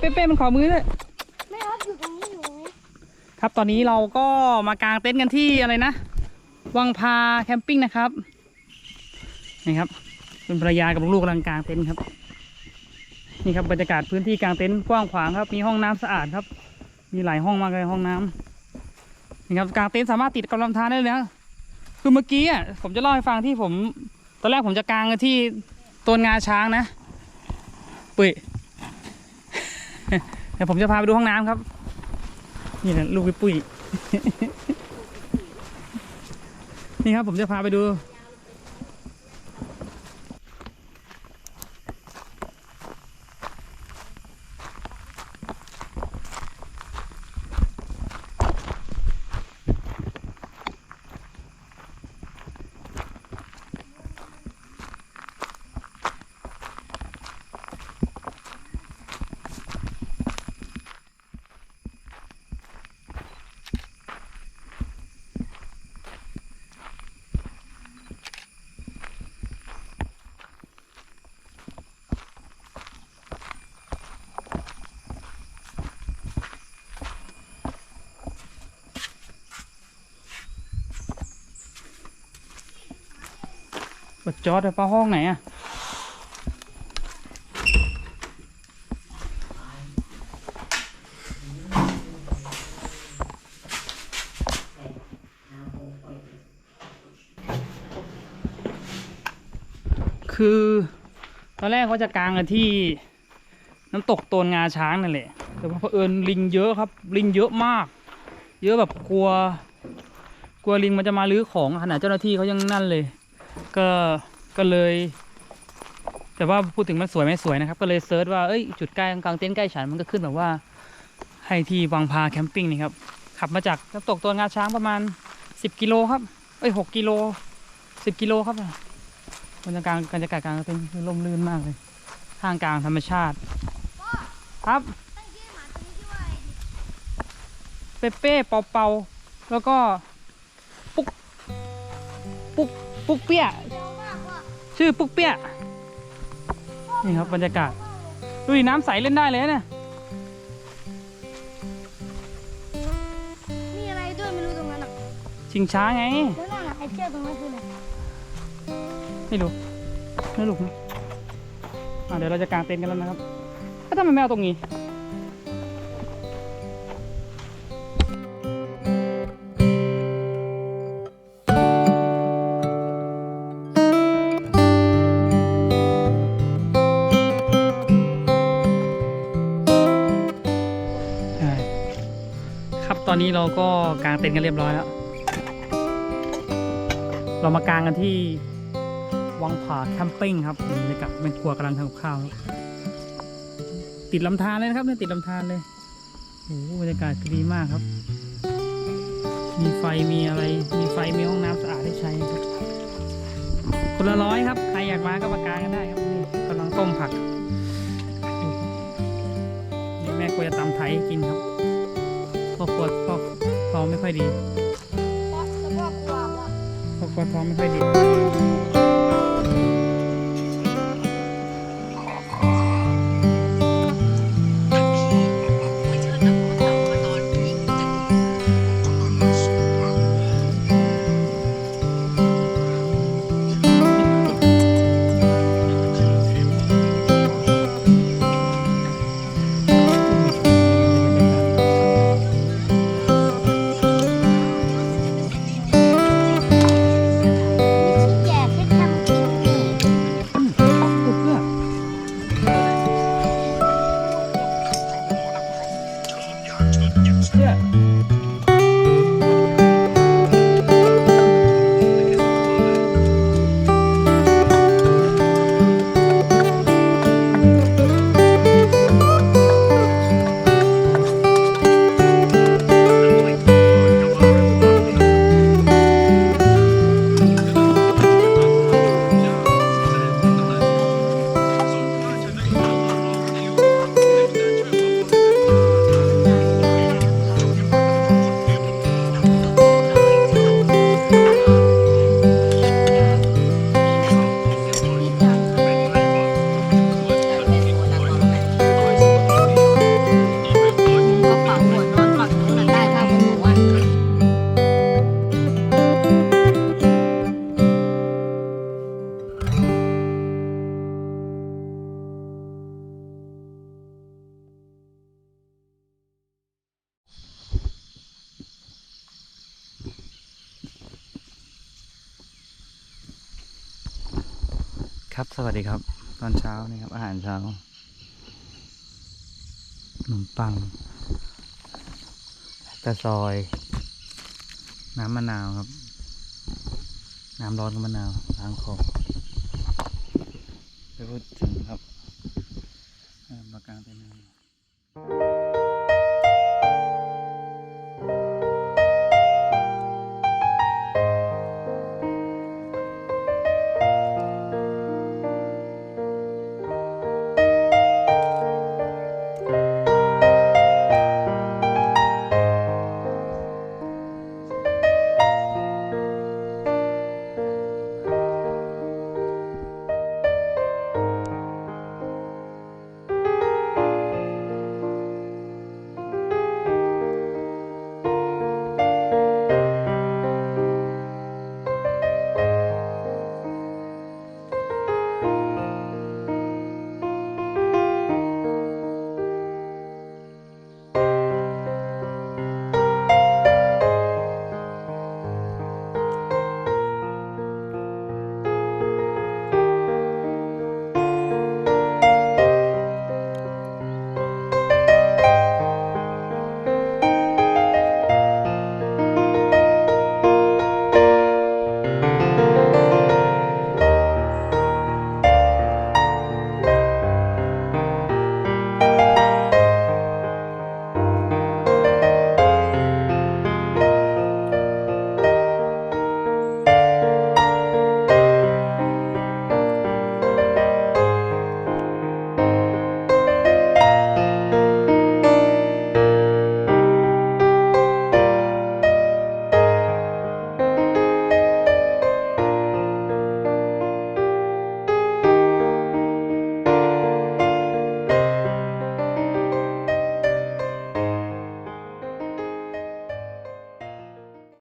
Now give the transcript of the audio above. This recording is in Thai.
เป้ๆมันขอมือด้วยไม่ครับอยู่ตรงนี้อยู่ตรงนี้ครับตอนนี้เราก็มากางเต็นท์กันที่อะไรนะ วังพาแคมปิ้งนะครับนี่ครับคุณภรรยากับลูกๆกำลังกางเต็นท์ครับ นี่ครับบรรยากาศพื้นที่กางเต็นท์กว้างขวางครับ มีห้องน้ำสะอาดครับ มีหลายห้องมากเลยห้องน้ำนี่ครับกางเต็นท์สามารถติดกับลำธารได้เลยนะคือเมื่อกี้อะผมจะเล่าให้ฟังที่ผม ตอนแรกผมจะกางกันที่ต้นงาช้างนะปุ้ย เดี๋ยวผมจะพาไปดูห้องน้ำครับ นี่นะลูกพี่ปุ้ย นี่ครับผมจะพาไปดู จอดไปห้องไหนอะคือตอนแรกเขาจะกางกันที่น้ำตกโตนงาช้างนั่นแหละ แต่ว่าเผอิญลิงเยอะครับ ลิงเยอะมาก เยอะแบบกลัว กลัวลิงมันจะมาลื้อของขนาดเจ้าหน้าที่เขายังนั่นเลย ก็ ก็เลย แต่ว่าพูดถึงมันสวยไม่สวยนะครับ ก็เลยเซิร์ชว่าเอ้ยจุดใกล้กลางเต็นท์ใกล้ฉันมันก็ขึ้นแบบว่า ให้ที่วังพาแคมปิ้งนี่ครับขับมาจากน้ำตกตัวงาช้างประมาณสิบกิโลครับเอ้ยหกกิโลสิบกิโลครับบรรยากาศบรรยากาศกลางเต็นท์คือร่มรื่นมากเลยทามกลางธรรมชาติ ครับตั้งชื่อหมาตัวนี้ชื่อว่าอะเปเป้เปาเปาแล้วก็ ปุ๊ก ปุ๊ก ปุ๊กเปี้ย ชื่อปุ๊กเปี้ย นี่ครับบรรยากาศ ดูดิน้ำใสเล่นได้เลยนะเนี่ย มีอะไรด้วยไม่รู้ตรงนั้นอะชิงช้าไง แล้วนั่นอะไอ้เชือกตรงนั้นคืออะไรไม่รู้ไม่รู้นะอะเดี๋ยวเราจะกางเต็นท์กันแล้วนะครับก็ทำไมไม่เอาตรงนี้ อนนี้เราก็กางเต็นท์กันเรียบร้อยแล้ว เรามากางกันที่วังผาแคมปิ้งครับบรรยากาศเป็นครัวกำลังทำกับข้าว ติดลำธารเลยนะครับเนี่ยติดลำธารเลยโอ้โหบรรยากาศดีมากครับ มีไฟมีอะไร มีไฟมีห้องน้ำสะอาดให้ใช้ครับ คนละร้อยครับ ใครอยากมาก็มากางกันได้ครับนี่กำลังต้มผักนี่แม่กลัวจะตำไทยกินครับ พ่อครัวพ่อพ่อไม่ค่อยดีเพราะสภาพความว่าเพราะกลัวท้องไม่ค่อยดี Yeah. ครับสวัสดีครับ ตอนเช้านี่ครับ อาหารเช้าขนมปังกระซอย น้ำมะนาวครับ น้ำร้อนกับมะนาวล้างคอไปพูดถึงครับอ่ามากลางเต็นท์น